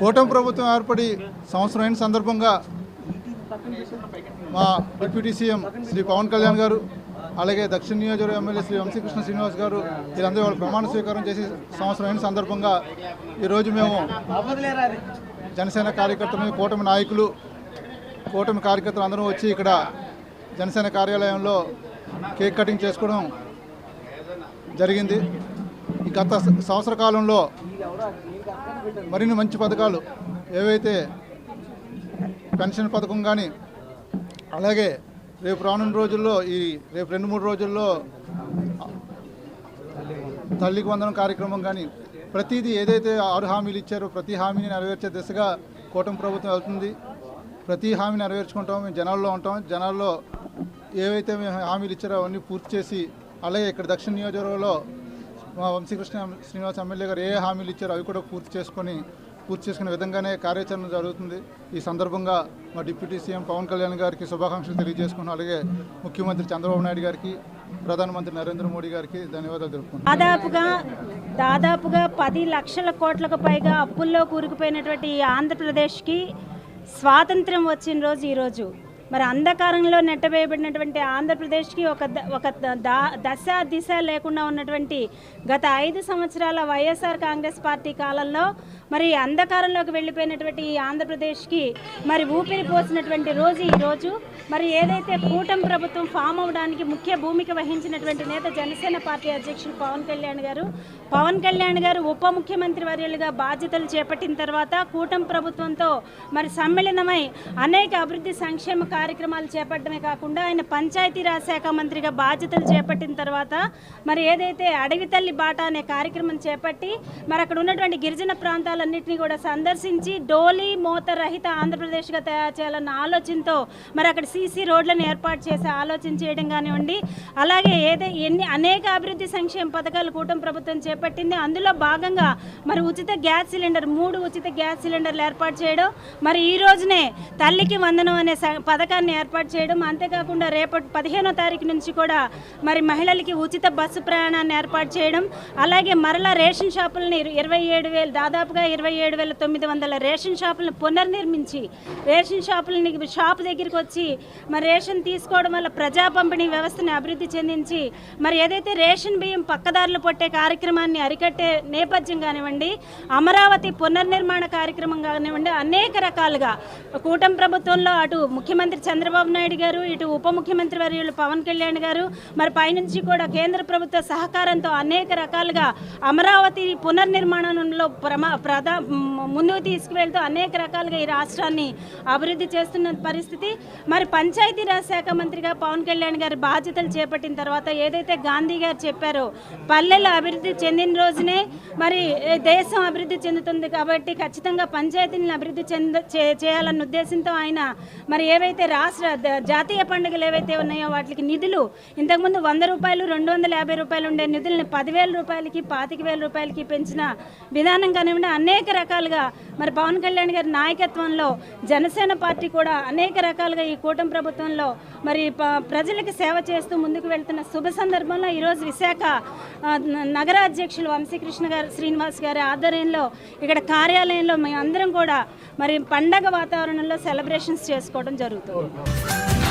కూటమి ప్రభుత్వం ఏర్పడి సంవత్సరం అయిన సందర్భంగా మా డిప్యూటీ సీఎం శ్రీ పవన్ కళ్యాణ్ గారు అలాగే దక్షిణ నియోజకవర్గ ఎమ్మెల్యే శ్రీ వంశీకృష్ణ శ్రీనివాస్ గారు వీరందరూ వాళ్ళ ప్రమాణ స్వీకారం చేసి సంవత్సరం అయిన సందర్భంగా ఈరోజు మేము జనసేన కార్యకర్తలు కూటమి నాయకులు కూటమి కార్యకర్తలు అందరూ వచ్చి ఇక్కడ జనసేన కార్యాలయంలో కేక్ కటింగ్ చేసుకోవడం జరిగింది. గత సంవత్సర కాలంలో మరిన్ని మంచి పథకాలు ఏవైతే పెన్షన్ పథకం కానీ అలాగే రేపు రానున్న రోజుల్లో ఈ రేపు రెండు మూడు రోజుల్లో తల్లికి వందనం కార్యక్రమం కానీ ప్రతిదీ ఏదైతే ఆరు హామీలు ఇచ్చారో ప్రతి హామీని నెరవేర్చే దిశగా కూటమి ప్రభుత్వం వెళ్తుంది. ప్రతి హామీ నెరవేర్చుకుంటాం మేము జనాల్లో ఉంటాం. జనాల్లో ఏవైతే మేము హామీలు ఇచ్చారో అవన్నీ పూర్తి చేసి అలాగే ఇక్కడ దక్షిణ నియోజకవర్గంలో మా వంశీకృష్ణ శ్రీనివాస్ ఎమ్మెల్యే గారు ఏ హామీలు ఇచ్చారో అవి కూడా పూర్తి చేసుకొని పూర్తి చేసుకునే విధంగానే కార్యాచరణ జరుగుతుంది. ఈ సందర్భంగా మా డిప్యూటీ సీఎం పవన్ కళ్యాణ్ గారికి శుభాకాంక్షలు తెలియజేసుకున్నాం అలాగే ముఖ్యమంత్రి చంద్రబాబు నాయుడు గారికి ప్రధానమంత్రి నరేంద్ర మోడీ గారికి ధన్యవాదాలు తెలుపుకుంటున్నాం దాదాపుగా దాదాపుగా పది లక్షల కోట్లకు పైగా అప్పుల్లో కూరుకుపోయినటువంటి ఈ ఆంధ్రప్రదేశ్కి స్వాతంత్రం వచ్చిన రోజు ఈరోజు. మరి అంధకారంలో నెట్టవేయబడినటువంటి ఆంధ్రప్రదేశ్కి ఒక ద- ఒక ద- దశ దిశ లేకుండా ఉన్నటువంటి గత ఐదు సంవత్సరాల వైఎస్ఆర్ కాంగ్రెస్ పార్టీ కాలంలో మరి అంధకారంలోకి వెళ్ళిపోయినటువంటి ఈ ఆంధ్రప్రదేశ్కి మరి ఊపిరి పోసినటువంటి రోజు ఈ రోజు. మరి ఏదైతే కూటమి ప్రభుత్వం ఫామ్ అవడానికి ముఖ్య భూమిక వహించినటువంటి నేత జనసేన పార్టీ అధ్యక్షులు పవన్ కళ్యాణ్ గారు పవన్ కళ్యాణ్ గారు ఉప ముఖ్యమంత్రి వర్యులుగా బాధ్యతలు చేపట్టిన తర్వాత కూటమి ప్రభుత్వంతో మరి సమ్మిళనమై అనేక అభివృద్ధి సంక్షేమ కార్యక్రమాలు చేపట్టడమే కాకుండా ఆయన పంచాయతీరాజ్ శాఖ మంత్రిగా బాధ్యతలు చేపట్టిన తర్వాత మరి ఏదైతే అడవి తల్లి బాట అనే కార్యక్రమం చేపట్టి మరి అక్కడ ఉన్నటువంటి గిరిజన ప్రాంతాలన్నింటినీ కూడా సందర్శించి డోలీ మోత రహిత ఆంధ్రప్రదేశ్గా తయారు చేయాలన్న ఆలోచనతో మరి అక్కడ సీసీ రోడ్లను ఏర్పాటు చేసి ఆలోచన చేయడం కానివ్వండి అలాగే ఏదే ఎన్ని అనేక అభివృద్ధి సంక్షేమ పథకాలు కూటమి ప్రభుత్వం చేపట్టింది అందులో భాగంగా మరి ఉచిత గ్యాస్ సిలిండర్ మూడు ఉచిత గ్యాస్ సిలిండర్లు ఏర్పాటు చేయడం మరి ఈ రోజునే తల్లికి వందనం అనే పథకం పథకాన్ని ఏర్పాటు చేయడం అంతేకాకుండా రేపటి పదిహేనో తారీఖు నుంచి కూడా మరి మహిళలకి ఉచిత బస్సు ప్రయాణాన్ని ఏర్పాటు చేయడం అలాగే మరలా రేషన్ షాపులని ఇరవై ఏడు వేలు దాదాపుగా ఇరవై ఏడు వేల తొమ్మిది వందల రేషన్ షాపులను పునర్నిర్మించి రేషన్ షాపులని షాపు దగ్గరికి వచ్చి మరి రేషన్ తీసుకోవడం వల్ల ప్రజా పంపిణీ వ్యవస్థని అభివృద్ధి చెందించి మరి ఏదైతే రేషన్ బియ్యం పక్కదారులు పొట్టే కార్యక్రమాన్ని అరికట్టే నేపథ్యం కానివ్వండి అమరావతి పునర్నిర్మాణ కార్యక్రమం కానివ్వండి అనేక రకాలుగా కూటమి ప్రభుత్వంలో అటు ముఖ్యమంత్రి చంద్రబాబు నాయుడు గారు ఇటు ఉప ముఖ్యమంత్రి వర్యులు పవన్ కళ్యాణ్ గారు మరి పైనుంచి కూడా కేంద్ర ప్రభుత్వ సహకారంతో అనేక రకాలుగా అమరావతి పునర్నిర్మాణంలో ప్రమా ప్రధా ముందుకు తీసుకువెళ్తూ అనేక రకాలుగా ఈ రాష్ట్రాన్ని అభివృద్ధి చేస్తున్న పరిస్థితి. మరి పంచాయతీరాజ్ శాఖ మంత్రిగా పవన్ కళ్యాణ్ గారు బాధ్యతలు చేపట్టిన తర్వాత ఏదైతే గాంధీ గారు చెప్పారో పల్లెలు అభివృద్ధి చెందిన రోజునే మరి దేశం అభివృద్ధి చెందుతుంది కాబట్టి ఖచ్చితంగా పంచాయతీలను అభివృద్ధి చెంద చేయాలన్న ఉద్దేశంతో ఆయన మరి ఏవైతే రాష్ట్ర జాతీయ పండుగలు ఏవైతే ఉన్నాయో వాటికి నిధులు ఇంతకుముందు వంద రూపాయలు రెండు వందల యాభై రూపాయలు ఉండే నిధుల్ని పదివేల రూపాయలకి పాతిక వేల రూపాయలకి పెంచిన విధానం కానివ్వండి అనేక రకాలుగా మరి పవన్ కళ్యాణ్ గారి నాయకత్వంలో జనసేన పార్టీ కూడా అనేక రకాలుగా ఈ కూటమి ప్రభుత్వంలో మరి ప- ప్రజలకు సేవ చేస్తూ ముందుకు వెళ్తున్న శుభ సందర్భంలో ఈరోజు విశాఖ నగరాధ్యక్షులు నగర అధ్యక్షులు వంశీకృష్ణ గారు శ్రీనివాస్ గారి ఆధ్వర్యంలో ఇక్కడ కార్యాలయంలో మేమందరం కూడా మరి పండగ వాతావరణంలో సెలబ్రేషన్స్ చేసుకోవడం జరుగుతుంది Oh, oh.